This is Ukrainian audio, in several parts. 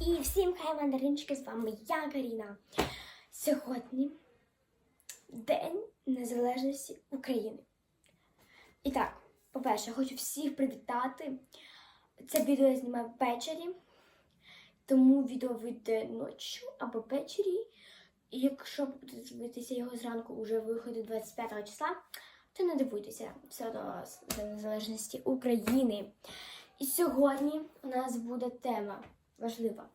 І всім хай мандаринчики, з вами я, Каріна. Сьогодні День Незалежності України. І так, по-перше, хочу всіх привітати. Це відео я знімаю ввечері, тому відео вийде ночі або ввечері. І якщо будете дивитися його зранку, вже виходить 25 числа, то не дивуйтеся, все одно вас Незалежності України. І сьогодні у нас буде тема важлива.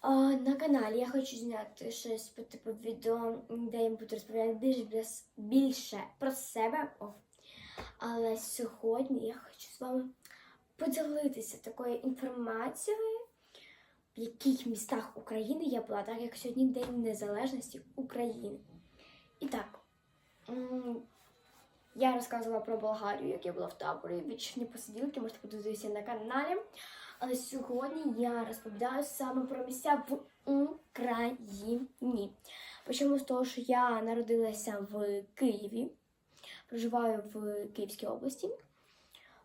А, на каналі я хочу зняти щось по типу відео, де я буду розповідати більш, більш- більше про себе. О. Але сьогодні я хочу з вами поділитися такою інформацією, в яких містах України я була, так як сьогодні День Незалежності України. І так, я розказувала про Болгарію, як я була в таборі, вічні посиділки, можете подивитися на каналі. Але сьогодні я розповідаю саме про місця в Україні. Почнемо з того, що я народилася в Києві, проживаю в Київській області.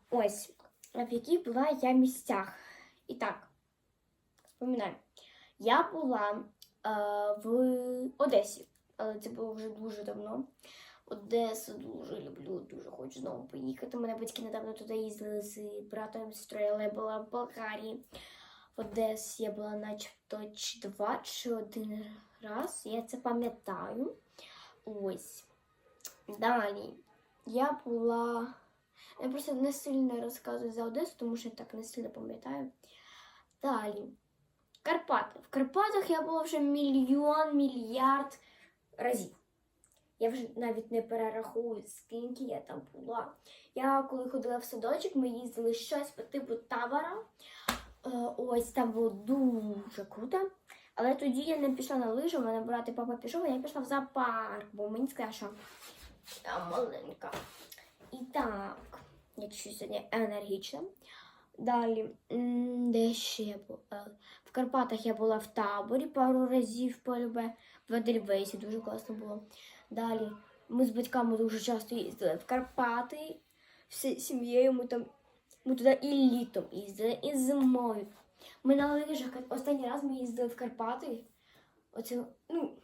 Ось, в яких була я місцях. І так, споминаю, я була е, в Одесі, але це було вже дуже давно. Одесу дуже люблю, дуже хочу знову поїхати. Мене батьки недавно туди їздили з братом і сестрою, але я була в Болгарії. В Одесі я була начебто чи два чи один раз. Я це пам'ятаю. Ось. Далі. Я була. Я просто не сильно розказую за Одесу, тому що я так не сильно пам'ятаю. Далі. Карпати. В Карпатах я була вже мільйон, мільярд разів. Я вже навіть не перераховую, скільки я там була. Я коли ходила в садочок, ми їздили щось по типу табора. Е, Ось там було дуже круто. Але тоді я не пішла на лижу, мене брат і папа пішов, а я пішла в зоопарк, бо мені сказали, що я маленька. І так, якщо сьогодні енергічна. Далі, де ще я була? Е, В Карпатах я була в таборі пару разів полюбе. В Едельвейсі дуже класно було. Далі ми з батьками дуже часто їздили в Карпати. Всі сім'єю ми там ми туди і літом їздили, і зимою. Ми на лижах останній раз ми їздили в Карпати. Оце, ну,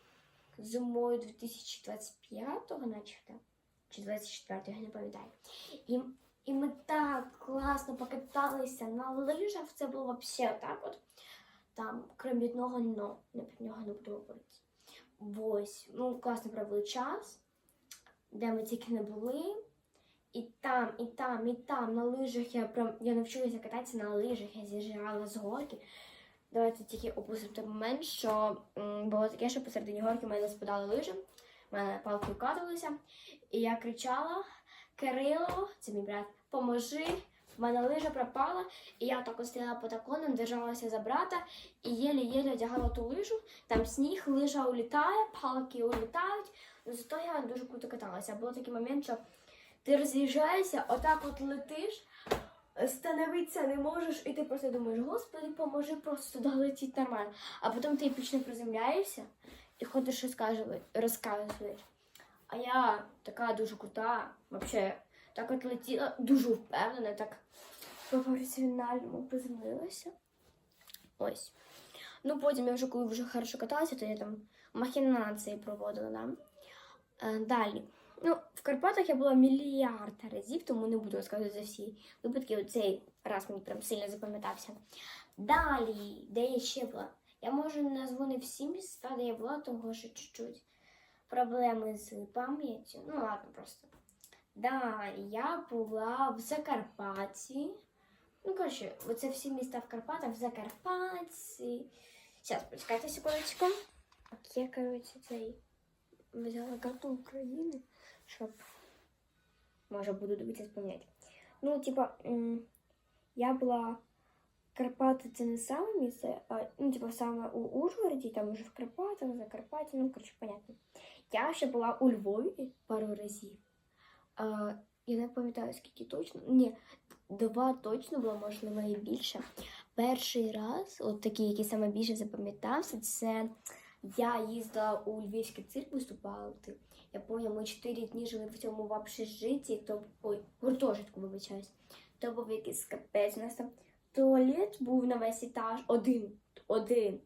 зимою 2025-го, начебто. Чи 24-го, я не пам'ятаю. І, і ми так класно покаталися на лижах. Це було взагалі отак от. Там, крім одного, но, не про нього не буду говорити. Ось, ну, класно провели час, де ми тільки не були. І там, і там, і там на лижах я прям я навчилася кататися на лижах, я з'їжджала з горки. Давайте тільки опустимо той момент, що було таке, що посередині горки в мене спадали лижі, в мене палкою каталися, і я кричала: Кирило, це мій брат, поможи! В мене лижа пропала, і я так стояла по таклоном, держалася за брата і єлі-єлі одягала ту лижу. Там сніг, лижа улітає, палки улітають. Ну, зато я дуже круто каталася. Був такий момент, що ти роз'їжджаєшся, отак от летиш, становитися не можеш, і ти просто думаєш, господи, поможи просто туди летіти нормально. А потім ти епічно приземляєшся і ходиш розказує- розказуєш. А я така дуже крута, взагалі, так от летіла, дуже впевнена, так професіонально приземлилася. Ось. Ну, потім я вже коли вже хорошо каталася, то я там махінації проводила. Да? Е, далі. Ну, в Карпатах я була мільярд разів, тому не буду розказувати за всі випадки. Оцей раз мені прям сильно запам'ятався. Далі, де я ще була? Я можу назву не всі міста, де я була, тому що чуть-чуть проблеми з пам'яттю. Ну, ладно, просто. Да, я була в Закарпатті. Ну, коротше, оце всі міста в Карпатах, в Закарпатті. Зараз, почекайте секундочку. Так, я, коротше, цей взяла карту України, щоб може буду дивитися спомняти. Ну, типа, м, я була Карпати це не саме місце, а ну, типа саме у Ужгороді, там уже в Карпатах, Закарпатті, ну, коротше, понятно. Я ще була у Львові пару разів. А, я не пам'ятаю, скільки точно. Ні, два точно було, можливо, і більше. Перший раз, от такий, який саме більше запам'ятався, це я їздила у Львівський цирк виступати. Я пам'ятаю, ми чотири дні жили в цьому в общежитті, то ой, гуртожитку, вибачаюсь. То був якийсь капець. У нас там туалет був на весь етаж, один, один.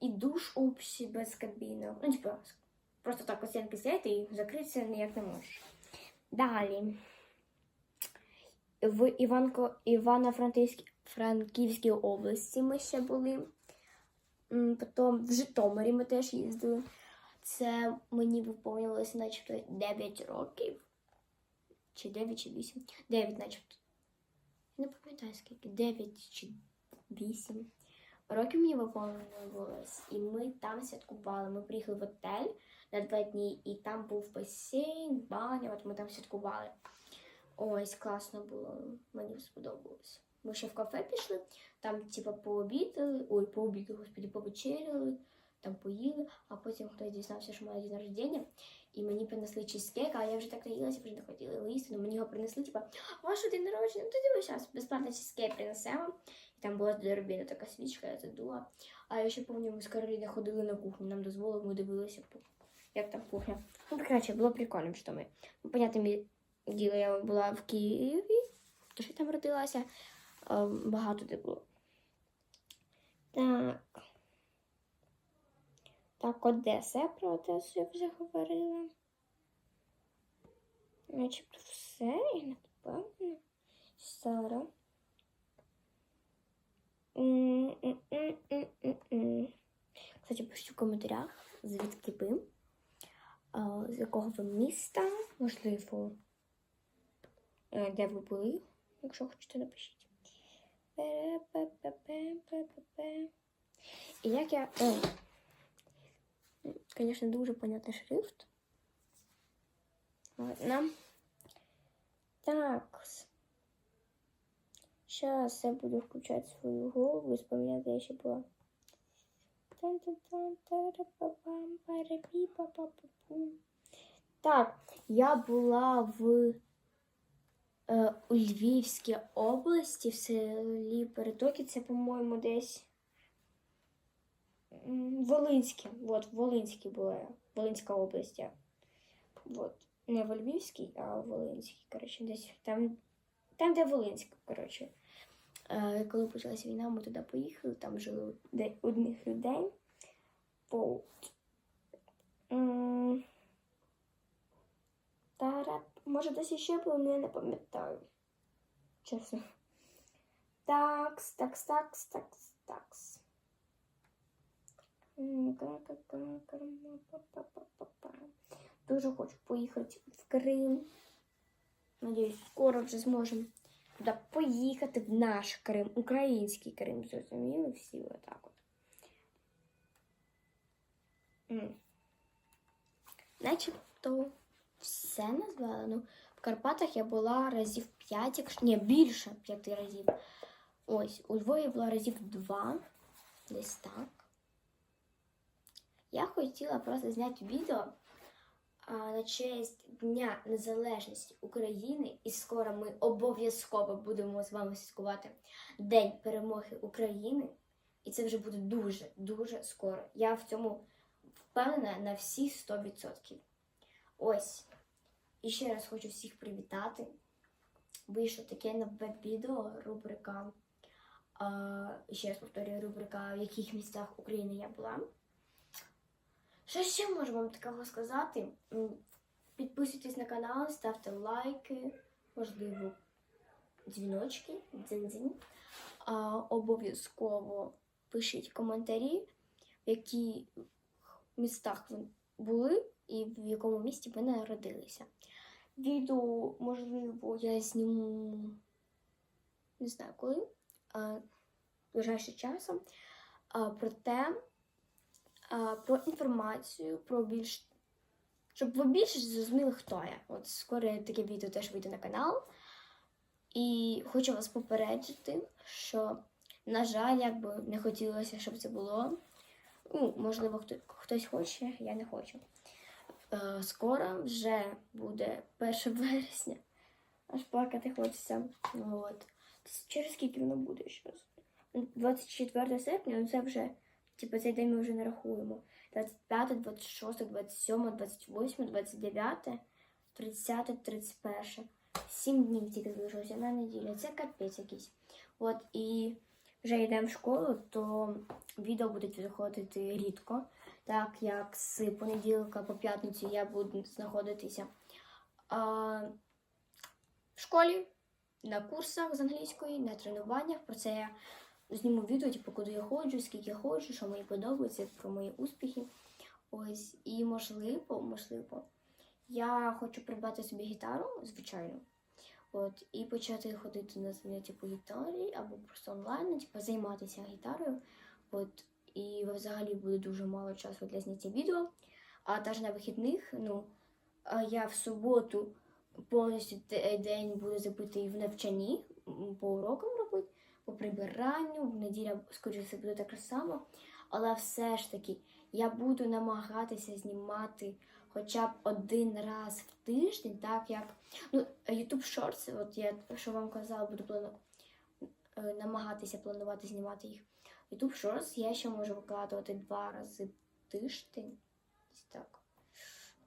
І душ общий без кабінок. Ну, типу, просто так от стінки стоять і закритися ніяк не можеш. Далі. В Іванко, Івано-Франківській області ми ще були. Потім в Житомирі ми теж їздили. Це мені виповнилося начебто 9 років. Чи 9, чи 8. 9 начебто. Не пам'ятаю скільки. 9 чи 8 років мені виповнилось. І ми там святкували. Ми приїхали в отель на два дні, і там був басейн, баня, от ми там святкували. Ось, класно було, мені сподобалось. Ми ще в кафе пішли, там, типа, пообідали, ой, пообідали, господі, повечеряли, там поїли, а потім хтось дізнався, що моє день народження, і мені принесли чизкейк, а я вже так наїлася, вже не хотіла його їсти, але мені його принесли, типа, ваш день народження, ну тоді ми зараз безплатно чизкейк принесемо. І там була здоровіна така свічка, я задула. А я ще пам'ятаю, ми з Кароліною ходили на кухню, нам дозволили, ми дивилися, як там кухня. Ну, коротше, було прикольно, що ми. Ну, понятне діло, я була в Києві, то що я там родилася. Багато де було. Так. Так, Одеса, я про Одесу я вже говорила. Начебто все, не впевнена. Сара. Кстати, пишіть у коментарях, звідки а, з якого ви міста, можливо, е, де ви були, якщо хочете, напишіть. І як я. О, Звісно, дуже понятний шрифт. Ладно. Так. Сейчас я буду включать свою голову и вспоминать, я еще была. Так, я була в е, у Львівській області, в селі Перетоки, це, по-моєму, десь Волинське. Вот, в Волинській була я. Волинська область. я. Вот. Не в Львівській, а в Волинській. Коротше, десь там, там де Волинськ, коротше. Е, коли почалася війна, ми туди поїхали, там жили одних людей. М, Може, десь іще було, але я не пам'ятаю. Чесно. Такс, такс, такс, такс, такс. Дуже хочу поїхати в Крим. Надіюсь, скоро вже зможемо туди поїхати в наш Крим, український Крим, зрозуміли всі отак от. М. Начебто все назвала. Ну, в Карпатах я була разів 5, якщо ні, більше 5 разів. Ось, у Львові була разів 2, десь так. Я хотіла просто зняти відео а, на честь Дня Незалежності України, і скоро ми обов'язково будемо з вами святкувати День перемоги України. І це вже буде дуже, дуже скоро. Я в цьому впевнена на всі 100%. Ось. І ще раз хочу всіх привітати. Вийшло таке нове відео, рубрика. А, ще раз повторюю, рубрика В яких містах України я була. Що ще можу вам такого сказати? Підписуйтесь на канал, ставте лайки, можливо, дзвіночки, дзинь-дзинь. Обов'язково пишіть коментарі, яких містах ви були і в якому місті ви народилися. Відео, можливо, я зніму не знаю коли, а, ближайшим часом, а, про те, а, про інформацію, про більш. Щоб ви більше зрозуміли, хто я. От скоро таке відео теж вийде на канал. І хочу вас попередити, що, на жаль, якби не хотілося, щоб це було. Ну, можливо, хто, хтось хоче, я не хочу. Е, скоро вже буде 1 вересня. Аж плакати хочеться. От. Через скільки воно буде зараз? 24 серпня, ну це вже, типу, цей день ми вже не рахуємо. 25, 26, 27, 28, 29, 30, 31. Сім днів тільки залишилося на неділю. Це капець якийсь. От і вже йдемо в школу, то відео будуть виходити рідко, так як з понеділка по п'ятницю я буду знаходитися а, в школі, на курсах з англійської, на тренуваннях. Про це я зніму відео, типу, куди я ходжу, скільки я ходжу, що мені подобається, про мої успіхи. Ось, і можливо, можливо, я хочу придбати собі гітару, звичайно. От, і почати ходити на заняття по гітарі або просто онлайн, типу, займатися гітарою. От, і взагалі буде дуже мало часу для зняття відео. А теж на вихідних, ну, я в суботу повністю день буду забитий в навчанні, по урокам робити, по прибиранню, в неділя, скоріше все, буде так само. Але все ж таки я буду намагатися знімати хоча б один раз в тиждень, так як ну, YouTube Shorts, от я що вам казала, буду плану... е, намагатися планувати знімати їх. YouTube Shorts я ще можу викладувати два рази в тиждень. Так.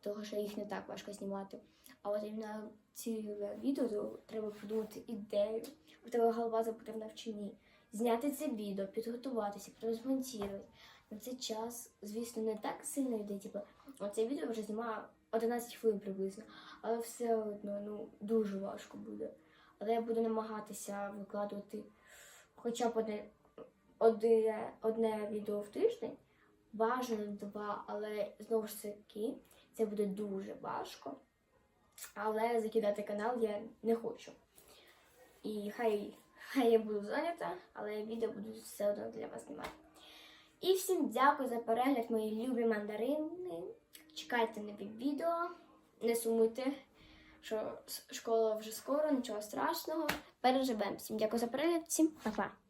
Того, що їх не так важко знімати. А от іменно ціле відео то треба придумати ідею. У тебе голова забути в навчанні. Зняти це відео, підготуватися, потім змонтувати. На цей час, звісно, не так сильно йде. Типу, оце відео вже знімаю 11 хвилин приблизно, але все одно ну, дуже важко буде. Але я буду намагатися викладувати хоча б одне, одне, одне відео в тиждень, бажано два, але знову ж таки це буде дуже важко. Але закидати канал я не хочу. І хай, хай я буду зайнята, але відео буду все одно для вас знімати. І всім дякую за перегляд, мої любі мандарини. Чекайте нові відео, не сумуйте, що школа вже скоро, нічого страшного. Переживемо. Всім дякую за перегляд, всім па-па.